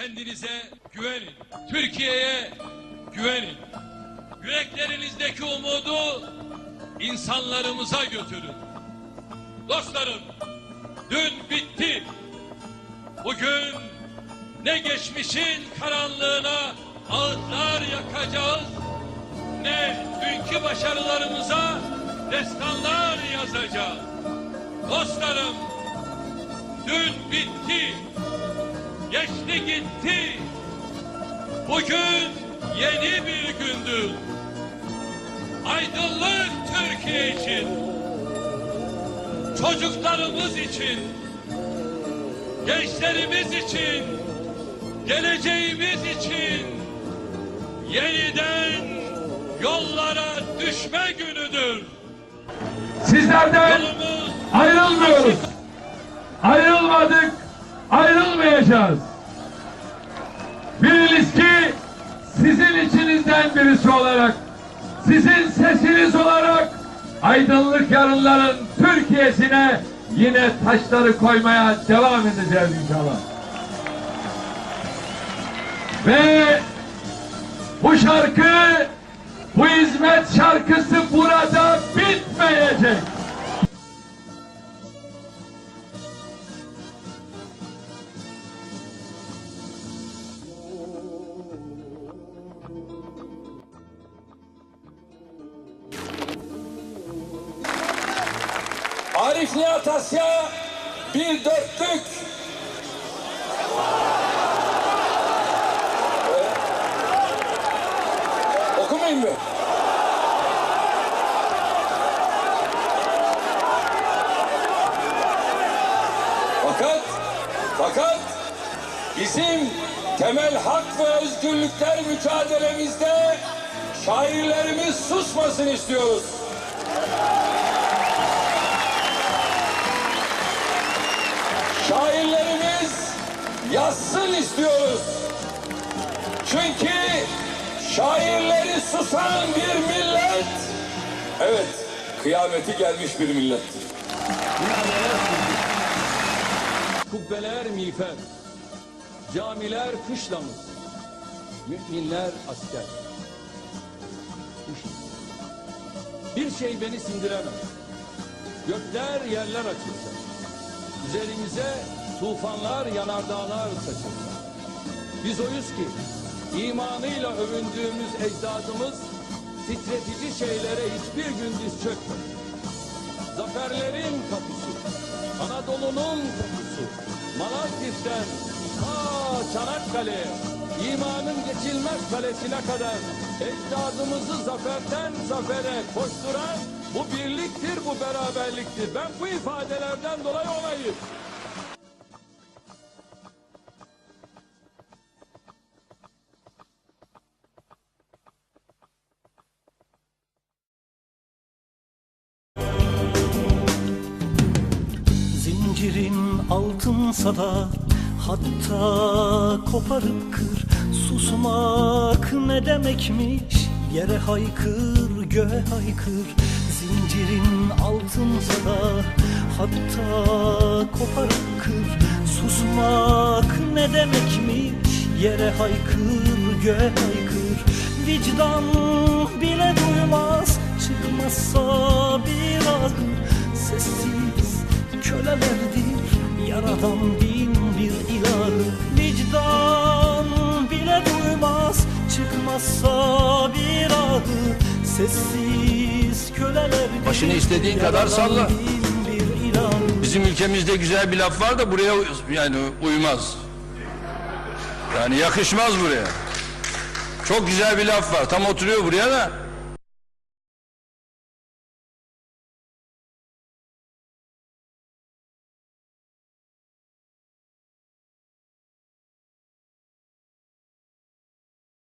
Kendinize güvenin. Türkiye'ye güvenin. Yüreklerinizdeki umudu insanlarımıza götürün. Dostlarım, dün bitti. Bugün ne geçmişin karanlığına ağıtlar yakacağız, ne dünkü başarılarımıza destanlar yazacağız. Dostlarım, dün bitti, geçti gitti. Bugün yeni bir gündür. Aydınlık Türkiye için, çocuklarımız için, gençlerimiz için, geleceğimiz için yeniden yollara düşme günüdür. Sizlerden Yolumuz ayrılmıyoruz. Ayrılmadık, ayrılmayacağız. Biliniz ki sizin içinizden birisi olarak, sizin sesiniz olarak aydınlık yarınların Türkiye'sine yine taşları koymaya devam edeceğiz inşallah. Ve bu şarkı, bu hizmet şarkısı burada bitmeyecek. Nihat Asya bir dörtlük. Okumayayım mı? Fakat, fakat bizim temel hak ve özgürlükler mücadelemizde şairlerimiz susmasın istiyoruz. Yazsın istiyoruz. Çünkü şairleri susan bir millet, evet kıyameti gelmiş bir millettir. Kubbeler miğfer, camiler kışlamız, müminler asker. Bir şey beni sindiremez. Gökler yerler açılsa, üzerimize tufanlar yanardağlar saçılsa. Biz oyuz ki imanıyla övündüğümüz ecdadımız titretici şeylere hiçbir gün diz çökmedi. Zaferlerin kapısı, Anadolu'nun kokusu, Malazgirt'ten ta Çanakkale'ye, imanın geçilmez kalesine kadar ecdadımızı zaferden zafere koşturan bu birliktir, bu beraberliktir. Ben bu ifadelerden dolayı olayım. Altınsa da hatta koparıp kır. Susmak ne demekmiş? Yere haykır göğe haykır. Zincirin altınsa da hatta koparıp kır. Susmak ne demekmiş? Yere haykır göğe haykır. Vicdan bile Çıkmazsa bir ahı Sessiz kölelerdir Başını istediğin kadar salla. Bizim ülkemizde güzel bir laf var da buraya yani uymaz. Yani yakışmaz buraya. Çok güzel bir laf var. Tam oturuyor buraya da